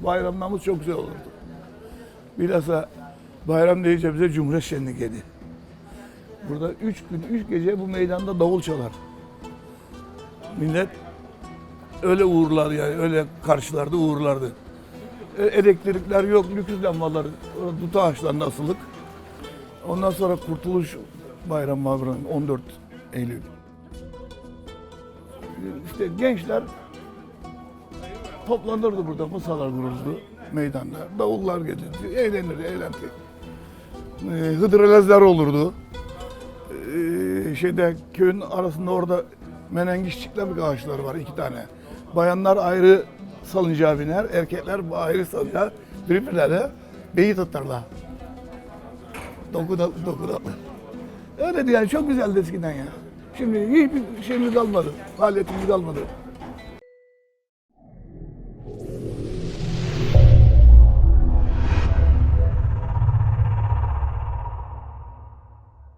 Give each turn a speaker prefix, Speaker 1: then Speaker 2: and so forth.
Speaker 1: bayramlarımız çok güzel olurdu. Bilhassa bayram deyince bize Cumhuriyet Şenliği'ydi. Burada üç gün, üç gece bu meydanda davul çalar. Millet öyle uğurlar yani, öyle karşılardı, uğurlardı. E, Elektrikler yok, lüküs lambalar, orada dut ağaçlarında asılık. Ondan sonra Kurtuluş Bayramı var buranın, 14 Eylül. İşte gençler toplanırdı burada, masalar kuruldu meydanda. Davullar gelirdi, eğlenir, eğlendi. Ee, hıdrellezler olurdu. Ee, şeyde köyün arasında orada menengiş bir ağaçları var iki tane. Bayanlar ayrı salıncağa biner, erkekler ayrı salıncağa birbirlerine beyi tutarlar. Dokuda, dokuda. Öyle yani çok güzeldi eskiden ya. Şimdi hiçbir şeyimiz kalmadı. Faaliyetimiz kalmadı.